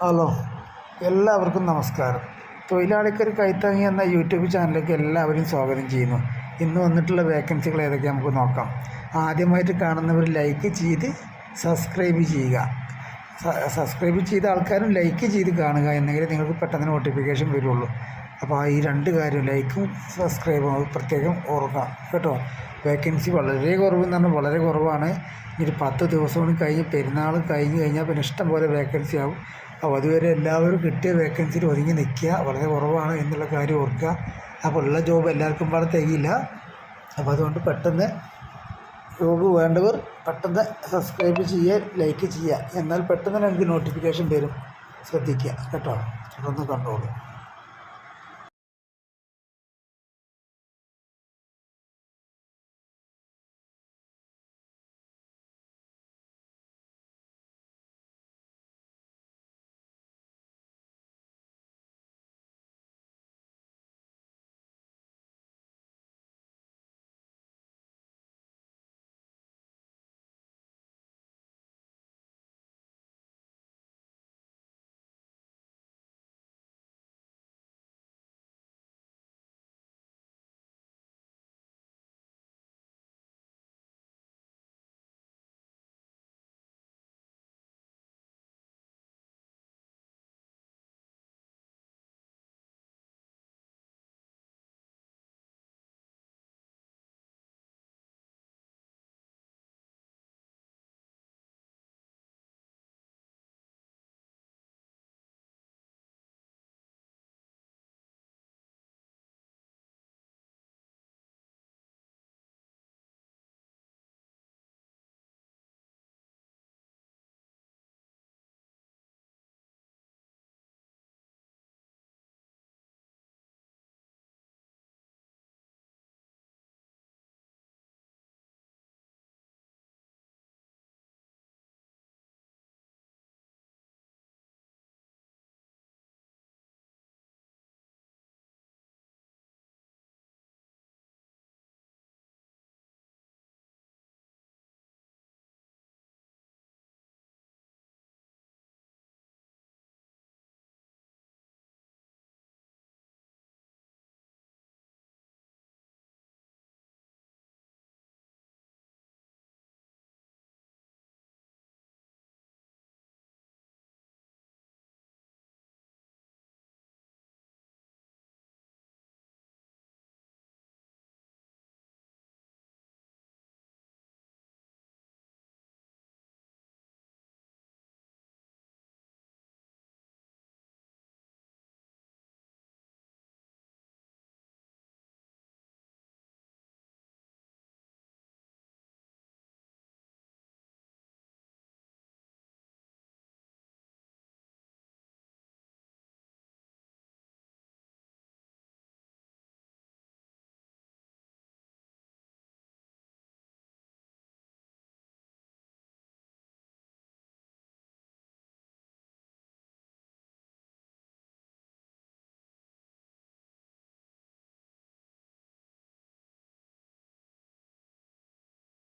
Hello എല്ലാവർക്കും നമസ്കാരം. തൊഴിലാളിക്കൊരു കൈത്താങ്ങി എന്ന യൂട്യൂബ് ചാനലിലേക്ക് എല്ലാവരും സ്വാഗതം ചെയ്യുന്നു. ഇന്ന് വന്നിട്ടുള്ള വേക്കൻസികൾ ഏതൊക്കെ നമുക്ക് നോക്കാം. ആദ്യമായിട്ട് കാണുന്നവർ ലൈക്ക് ചെയ്ത് സബ്സ്ക്രൈബ് ചെയ്യുക. സബ്സ്ക്രൈബ് ചെയ്ത ആൾക്കാരും ലൈക്ക് ചെയ്ത് കാണുക എന്നെങ്കിൽ നിങ്ങൾക്ക് പെട്ടെന്ന് നോട്ടിഫിക്കേഷൻ വരുള്ളൂ. അപ്പോൾ ഈ രണ്ട് കാര്യം ലൈക്കും സബ്സ്ക്രൈബും പ്രത്യേകം ഓർക്കാം കേട്ടോ. വേക്കൻസി വളരെ കുറവെന്ന് പറഞ്ഞാൽ വളരെ കുറവാണ്. ഇനി പത്ത് ദിവസം കൂടി കഴിഞ്ഞ് പെരുന്നാൾ കഴിഞ്ഞ് കഴിഞ്ഞാൽ പിന്നെ ഇഷ്ടം പോലെ വേക്കൻസി ആവും. അപ്പോൾ അതുവരെ എല്ലാവരും കിട്ടിയ വേക്കൻസിയിൽ ഒതുങ്ങി നിൽക്കുക വളരെ കുറവാണ് എന്നുള്ള കാര്യം ഓർക്കുക. അപ്പോൾ ഉള്ള ജോബ് എല്ലാവർക്കും പാടെ തികയില്ല. അപ്പോൾ അതുകൊണ്ട് പെട്ടെന്ന് ജോബ് വേണ്ടവർ പെട്ടെന്ന് സബ്സ്ക്രൈബ് ചെയ്യുക ലൈക്ക് ചെയ്യുക. എന്നാൽ പെട്ടെന്ന് നമുക്ക് നോട്ടിഫിക്കേഷൻ വരും. ശ്രദ്ധിക്കുക കേട്ടോ. അതൊന്ന് കണ്ടോളൂ